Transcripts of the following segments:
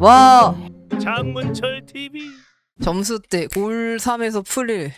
와 장문철 TV 점수 때골 3에서 풀1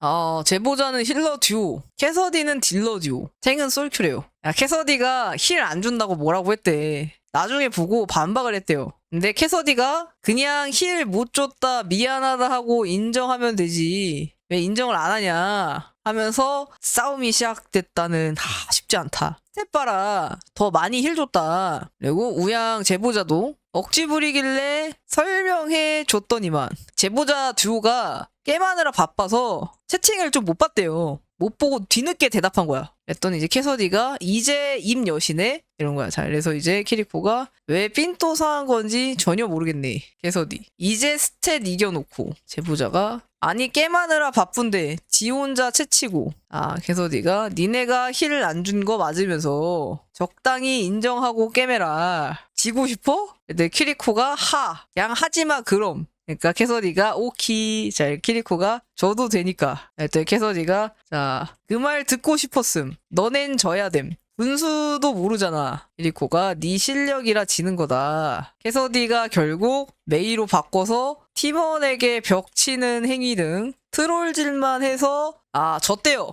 어, 제보자는 힐러 듀오, 캐서디는 딜러 듀오, 탱은 솔큐래요. 야, 캐서디가 힐 안 준다고 뭐라고 했대. 나중에 보고 반박을 했대요. 근데 캐서디가 그냥 힐 못 줬다, 미안하다 하고 인정하면 되지. 왜 인정을 안 하냐 하면서 싸움이 시작됐다는 하, 쉽지 않다. 스테파라 더 많이 힐 줬다. 그리고 우양 제보자도 억지 부리길래 설명해 줬더니만 제보자 듀오가 게임하느라 바빠서 채팅을 좀 못 봤대요. 못 보고 뒤늦게 대답한 거야. 그랬더니 이제 캐서디가 이제 입 여시네? 이런 거야. 자, 그래서 이제 키리코가 왜 삔또 상한 건지 전혀 모르겠네. 캐서디. 이제 스탯 이겨놓고 제보자가 아니 게임하느라 바쁜데 지 혼자 채치고 아 캐서디가 니네가 힐을 안준 거 맞으면서 적당히 인정하고 깨매라 지고 싶어? 근데 키리코가 하 그냥 하지마 그럼 그러니까 캐서디가 오키 자 키리코가 져도 되니까. 그랬더니 캐서디가 자 그 말 듣고 싶었음. 너넨 져야 됨. 분수도 모르잖아 키리코가. 네 실력이라 지는 거다. 캐서디가 결국 메이로 바꿔서 팀원에게 벽 치는 행위 등 트롤질만 해서 아 졌대요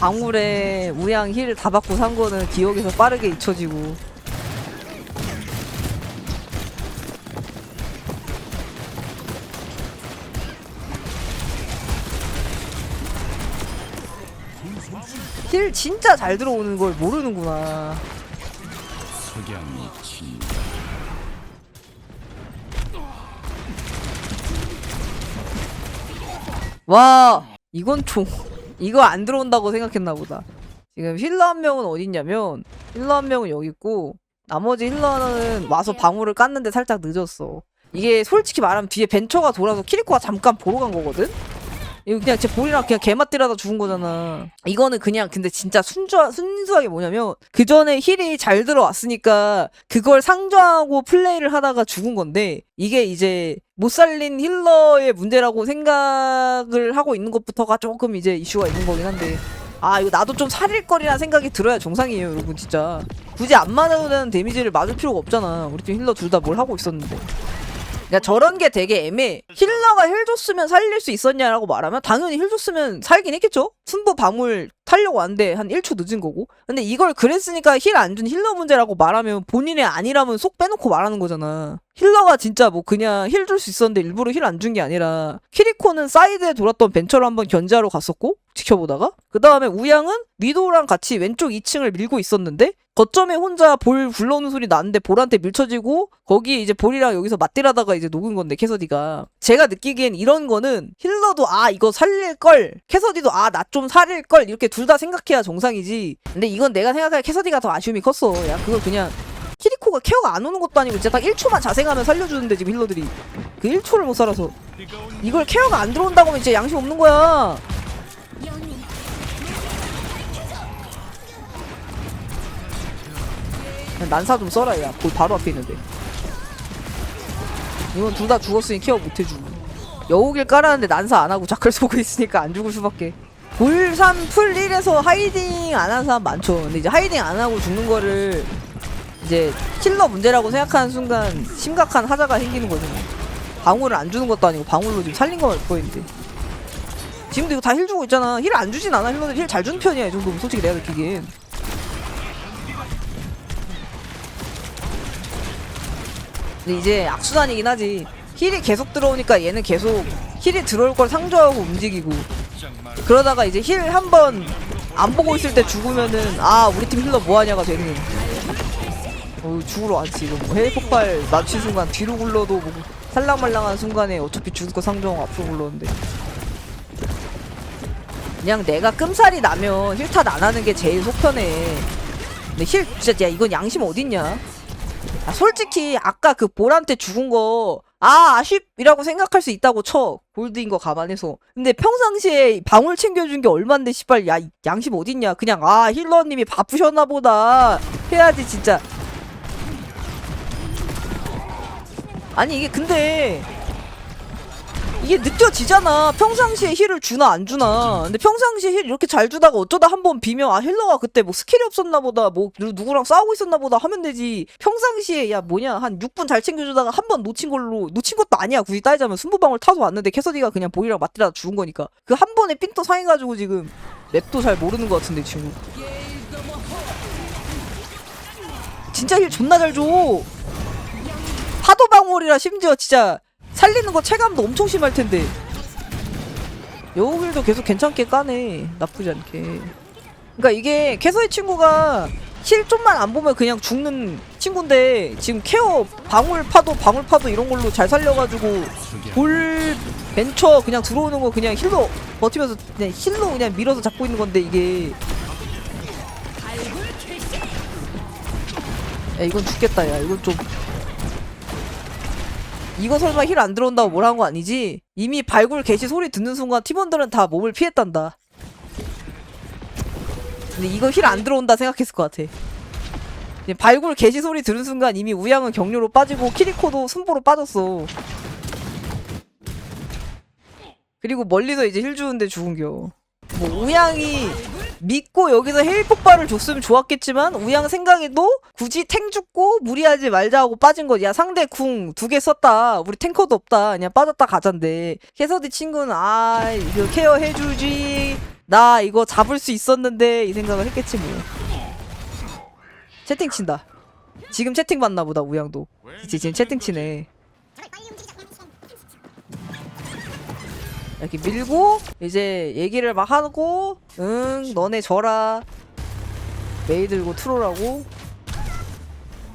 방울에 우양 힐 다 받고 산 거는 기억에서 빠르게 잊혀지고 힐 진짜 잘 들어오는 걸 모르는구나. 와 이건 총 이거 안 들어온다고 생각했나 보다. 지금 힐러 한 명은 어딨냐면 힐러 한 명은 여기 있고 나머지 힐러 하나는 와서 방울을 깠는데 살짝 늦었어. 이게 솔직히 말하면 뒤에 벤처가 돌아서 키리코가 잠깐 보러 간 거거든 이거 그냥 제 볼이랑 그냥 개맛들하다 죽은 거잖아. 이거는 그냥 근데 진짜 순수, 순수하게 뭐냐면 그 전에 힐이 잘 들어왔으니까 그걸 상정하고 플레이를 하다가 죽은 건데 이게 이제 못 살린 힐러의 문제라고 생각을 하고 있는 것부터가 조금 이제 이슈가 있는 거긴 한데. 아 이거 나도 좀 살릴 거리라는 생각이 들어야 정상이에요 여러분 진짜. 굳이 안 맞아도 데미지를 맞을 필요가 없잖아. 우리 팀 힐러 둘 다 뭘 하고 있었는데 그러니까 저런 게 되게 애매해. 힐러가 힐 줬으면 살릴 수 있었냐라고 말하면 당연히 힐 줬으면 살긴 했겠죠? 순보 방울 타려고 왔는데 한 1초 늦은 거고. 근데 이걸 그랬으니까 힐 안 준 힐러 문제라고 말하면 본인의 아니라면 속 빼놓고 말하는 거잖아. 힐러가 진짜 뭐 그냥 힐 줄 수 있었는데 일부러 힐 안 준 게 아니라 키리코는 사이드에 돌았던 벤처를 한번 견제하러 갔었고 지켜보다가 그 다음에 우양은 미도랑 같이 왼쪽 2층을 밀고 있었는데 거점에 혼자 볼 굴러오는 소리 나는데 볼한테 밀쳐지고 거기 이제 볼이랑 여기서 맞대라다가 이제 녹은 건데 캐서디가. 제가 느끼기엔 이런 거는 힐러도 아 이거 살릴 걸 캐서디도 아 나 좀 살릴 걸 이렇게 둘 다 생각해야 정상이지. 근데 이건 내가 생각할 캐서디가 더 아쉬움이 컸어. 야 그걸 그냥 키리코가 케어가 안 오는 것도 아니고 진짜 딱 1초만 자생하면 살려주는데 지금 힐러들이. 그 1초를 못 살아서. 이걸 케어가 안 들어온다고 하면 진짜 양심 없는 거야 난사 좀 써라 야. 볼 바로 앞에 있는데. 이건 둘 다 죽었으니 케어 못 해주고. 여우길 깔았는데 난사 안 하고 자클 쏘고 있으니까 안 죽을 수밖에. 볼삼 풀 1에서 하이딩 안 하는 사람 많죠. 근데 이제 하이딩 안 하고 죽는 거를 이제 킬러 문제라고 생각하는 순간 심각한 하자가 생기는 거죠 방울을 안 주는 것도 아니고 방울로 지금 살린 거 보이는데. 지금도 이거 다 힐 주고 있잖아. 힐 안 주진 않아. 힐러들 힐 잘 주는 편이야 이 정도면 솔직히 내가 느끼기엔 근데 이제 악순환이긴 하지. 힐이 계속 들어오니까 얘는 계속 힐이 들어올 걸 상조하고 움직이고. 그러다가 이제 힐 한 번 안 보고 있을 때 죽으면은 아 우리 팀 힐러 뭐하냐가 되는. 어 죽으러 왔지 이거 뭐 해외 폭발 맞춘 순간 뒤로 굴러도 뭐 살랑말랑한 순간에 어차피 죽을 거 상정하고 앞으로 굴렀는데. 그냥 내가 끔살이 나면 힐 탓 안 하는 게 제일 속편해. 근데 힐 진짜 야 이건 양심 어딨냐 아, 솔직히 아까 그 볼한테 죽은 거 아, 아쉽이라고 생각할 수 있다고 쳐. 골드인 거 감안해서. 근데 평상시에 방울 챙겨준 게 얼만데, 씨발, 야, 양심 어딨냐. 그냥, 아, 힐러님이 바쁘셨나 보다. 해야지, 진짜. 아니, 이게 근데, 이게 느껴지잖아. 평상시에 힐을 주나 안 주나. 근데 평상시에 힐 이렇게 잘 주다가 어쩌다 한 번 비면 아 힐러가 그때 뭐 스킬이 없었나 보다. 뭐 누- 누구랑 싸우고 있었나 보다 하면 되지. 평상시에 야 뭐냐 한 6분 잘 챙겨주다가 한 번 놓친 걸로 놓친 것도 아니야. 굳이 따지자면 순부방울 타서 왔는데 캐서디가 그냥 보이랑 맞대다 죽은 거니까. 그 한 번에 핀또 상해가지고 지금 맵도 잘 모르는 것 같은데 친구. 진짜 힐 존나 잘 줘. 파도 방울이라 심지어 진짜 살리는 거 체감도 엄청 심할 텐데. 여우길도 계속 괜찮게 까네. 나쁘지 않게. 그러니까 이게 캐서의 친구가 힐 좀만 안 보면 그냥 죽는 친구인데 지금 케어 방울 파도 방울 파도 이런 걸로 잘 살려가지고 볼 벤처 그냥 들어오는 거 그냥 힐로 버티면서 그냥 힐로 그냥 밀어서 잡고 있는 건데 이게 야 이건 죽겠다 야 이건 좀 이거 설마 힐 안 들어온다고 뭘 한 거 아니지? 이미 발굴 개시 소리 듣는 순간 팀원들은 다 몸을 피했단다 근데 이거 힐 안 들어온다 생각했을 것 같아 발굴 개시 소리 들은 순간 이미 우양은 격려로 빠지고 키리코도 순보로 빠졌어 그리고 멀리서 이제 힐 주는데 죽은겨. 뭐 우양이 믿고 여기서 헤일 폭발을 줬으면 좋았겠지만 우양 생각에도 굳이 탱 죽고 무리하지 말자 하고 빠진 거지. 야 상대 궁 두 개 썼다. 우리 탱커도 없다. 그냥 빠졌다 가잔데. 캐서디 친구는 아 이거 케어 해주지. 나 이거 잡을 수 있었는데 이 생각을 했겠지 뭐. 채팅 친다. 지금 채팅 받나 보다 우양도. 그치 지금 채팅 치네. 이렇게 밀고 이제 얘기를 막 하고 응 너네 져라. 메이 들고 트롤하고.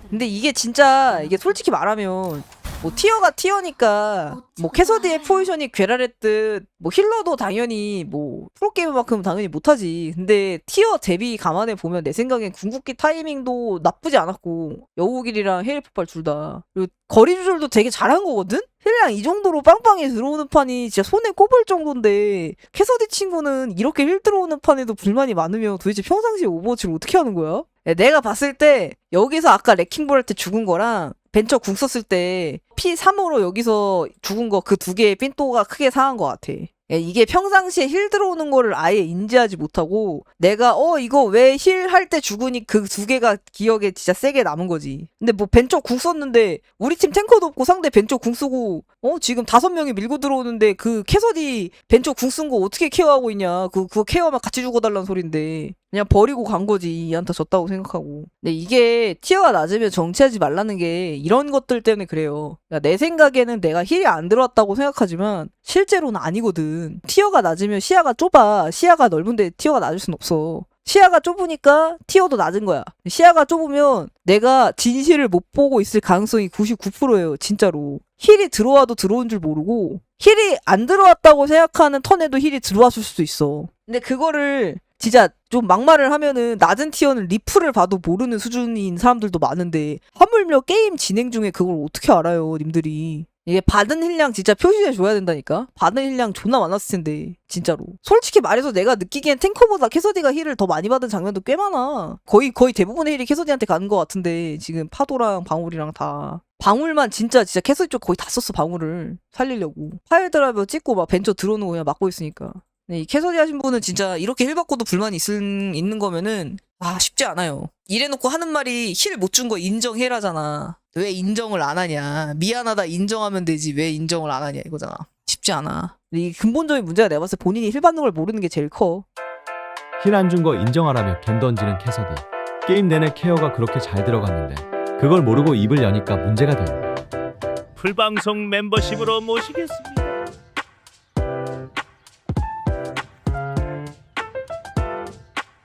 근데 이게 진짜 이게 솔직히 말하면 뭐 티어가 티어니까 뭐 캐서디의 포지션이 괴랄했듯 뭐 힐러도 당연히 뭐 프로게이머만큼 당연히 못하지. 근데 티어 대비 감안해 보면 내 생각엔 궁극기 타이밍도 나쁘지 않았고 여우길이랑 헤일 폭발 둘 다. 그리고 거리 조절도 되게 잘한 거거든 힐량 이 정도로 빵빵히 들어오는 판이 진짜 손에 꼽을 정도인데 캐서디 친구는 이렇게 힐 들어오는 판에도 불만이 많으면 도대체 평상시에 오버워치를 어떻게 하는 거야? 야, 내가 봤을 때 여기서 아까 레킹볼 할 때 죽은 거랑 벤처 궁 썼을 때 P3으로 여기서 죽은 거 그 두 개의 핀또가 크게 상한 것 같아. 야, 이게 평상시에 힐 들어오는 거를 아예 인지하지 못하고 내가 어 이거 왜 힐 할 때 죽으니 그 두 개가 기억에 진짜 세게 남은 거지. 근데 뭐 벤처 궁 썼는데 우리 팀 탱커도 없고 상대 벤처 궁 쓰고 어 지금 다섯 명이 밀고 들어오는데 그 캐서디 벤처 궁 쓴 거 어떻게 케어하고 있냐. 그 그거 케어하면 같이 죽어달라는 소린데 그냥 버리고 간 거지 이한타 졌다고 생각하고. 근데 이게 티어가 낮으면 정치하지 말라는 게 이런 것들 때문에 그래요. 그러니까 내 생각에는 내가 힐이 안 들어왔다고 생각하지만 실제로는 아니거든. 티어가 낮으면 시야가 좁아. 시야가 넓은데 티어가 낮을 순 없어. 시야가 좁으니까 티어도 낮은 거야. 시야가 좁으면 내가 진실을 못 보고 있을 가능성이 99%예요. 진짜로. 힐이 들어와도 들어온 줄 모르고 힐이 안 들어왔다고 생각하는 턴에도 힐이 들어왔을 수도 있어. 근데 그거를 진짜 좀 막말을 하면은 낮은 티어는 리플을 봐도 모르는 수준인 사람들도 많은데 하물며 게임 진행 중에 그걸 어떻게 알아요, 님들이. 이게 받은 힐량 진짜 표시해 줘야 된다니까? 받은 힐량 존나 많았을 텐데, 진짜로. 솔직히 말해서 내가 느끼기엔 탱커보다 캐서디가 힐을 더 많이 받은 장면도 꽤 많아. 거의, 거의 대부분의 힐이 캐서디한테 가는 것 같은데, 지금 파도랑 방울이랑 다. 방울만 진짜, 진짜 캐서디 쪽 거의 다 썼어, 방울을. 살리려고. 파일 드라이버 찍고 막 벤처 들어오는 거 그냥 막고 있으니까. 네, 이 캐서디 하신 분은 진짜 이렇게 힐 받고도 불만이 있은, 있는 거면은, 아, 쉽지 않아요. 이래놓고 하는 말이 힐 못 준 거 인정해라잖아. 왜 인정을 안 하냐. 미안하다 인정하면 되지. 왜 인정을 안 하냐, 이거잖아. 쉽지 않아. 이 근본적인 문제가 내가 봤을 때 본인이 힐 받는 걸 모르는 게 제일 커. 힐 안 준 거 인정하라며 겐 던지는 캐서디. 게임 내내 케어가 그렇게 잘 들어갔는데 그걸 모르고 입을 여니까 문제가 됨. 풀방송 멤버십으로 모시겠습니다.